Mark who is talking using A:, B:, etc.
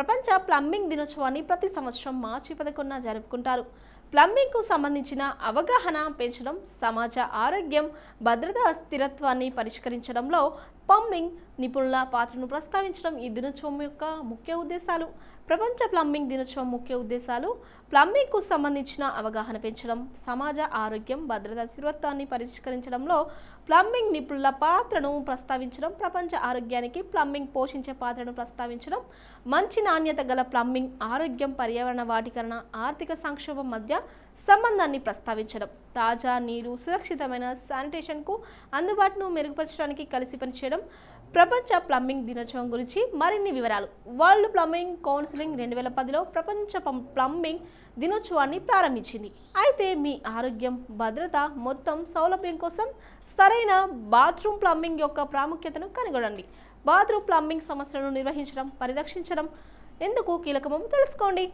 A: ప్రపంచ ప్లంబింగ్ దినోత్సవాన్ని ప్రతి సంవత్సరం మార్చి పదకొండున జరుపుకుంటారు. ప్లంబింగ్కు సంబంధించిన అవగాహన పెంచడం సమాజ ఆరోగ్యం భద్రత స్థిరత్వాన్ని పరిష్కరించడంలో ప్లంబింగ్ నిపుణుల పాత్రను ప్రస్తావించడం ఈ దినోత్సవం యొక్క ముఖ్య ఉద్దేశాలు. ప్రపంచ ప్లంబింగ్ దినోత్సవం ముఖ్య ఉద్దేశాలు ప్లంబింగ్కు సంబంధించిన అవగాహన పెంచడం సమాజ ఆరోగ్యం భద్రత స్థిరత్వాన్ని పరిష్కరించడంలో ప్లంబింగ్ నిపుణుల పాత్రను ప్రస్తావించడం ప్రపంచ ఆరోగ్యానికి ప్లంబింగ్ పోషించే పాత్రను ప్రస్తావించడం మంచి నాణ్యత గల ప్లంబింగ్ ఆరోగ్యం పర్యావరణ వాటికరణ ఆర్థిక సంక్షోభం మధ్య సంబంధాన్ని ప్రస్తావించడం. తాజా నీరు సురక్షితమైన శానిటేషన్కు అందుబాటును మెరుగుపరచడానికి కలిసి పనిచేయడం ప్రపంచ ప్లంబింగ్ దినోత్సవం గురించి మరిన్ని వివరాలు. వరల్డ్ ప్లంబింగ్ కౌన్సిలింగ్ రెండు వేల పదిలో ప్రపంచ ప్లంబింగ్ దినోత్సవాన్ని ప్రారంభించింది. అయితే మీ ఆరోగ్యం భద్రత మొత్తం సౌలభ్యం కోసం సరైన బాత్రూమ్ ప్లంబింగ్ యొక్క ప్రాముఖ్యతను కనుగొనండి. బాత్రూమ్ ప్లంబింగ్ సమస్యలను నిర్వహించడం పరిరక్షించడం ఎందుకు కీలకమో తెలుసుకోండి.